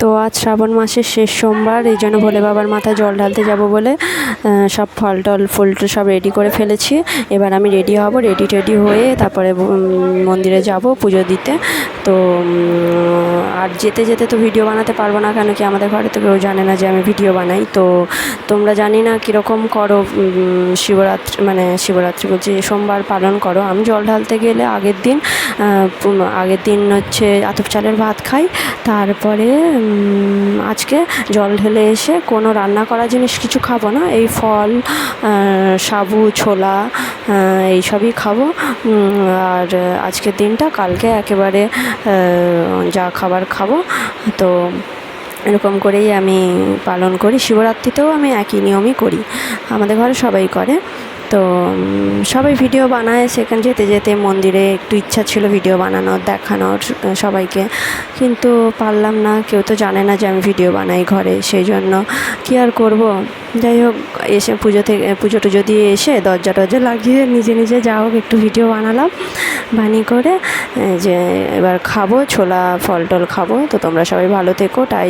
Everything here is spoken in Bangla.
তো আজ শ্রাবণ মাসের শেষ সোমবার, এই জন্য ভোলে বাবার মাথায় জল ঢালতে যাব বলে সব ফল টল ফুল সব রেডি করে ফেলেছি। এবার আমি রেডি হব রেডি টেডি হয়ে তারপরে মন্দিরে যাব পুজো দিতে। তো আর যেতে যেতে তো ভিডিও বানাতে পারব না, কেন কি আমাদের ঘরে তো কেউ জানে না যে আমি ভিডিও বানাই। তো, তোমরা জানি না কীরকম করো শিবরাত্রি মানে শিবরাত্রি বলছি, সোমবার পালন করো। আমি জল ঢালতে গেলে আগের দিন আগের দিন হচ্ছে আতপ চালের ভাত খাই, তারপরে আজকে জল ঢেলে এসে কোনো রান্না করা জিনিস কিছু খাব না, এই ফল সাবু, ছোলা এইসবই খাব। আর আজকের দিনটা কালকে একেবারে যা খাবার খাব। তো এরকম করেই আমি পালন করি। শিবরাত্রিতেও আমি একই নিয়মই করি। আমাদের ঘরে সবাই করে। তো সবাই ভিডিও বানায়, সেখানে যেতে যেতে মন্দিরে একটু ইচ্ছা ছিল ভিডিও বানানোর, দেখানোর সবাইকে। কিন্তু পারলাম না, কেউ তো জানে না যে আমি ভিডিও বানাই ঘরে, সেই জন্য কী আর করব? যাই হোক, এসে পুজো থেকে, পুজো টুজো দিয়ে এসে দরজা টরজা লাগিয়ে নিজে নিজে যা হোক একটু ভিডিও বানালাম, বানিয়ে করে যে এবার খাব, ছোলা, ফল টল খাব। তো তোমরা সবাই ভালো থেকো তাই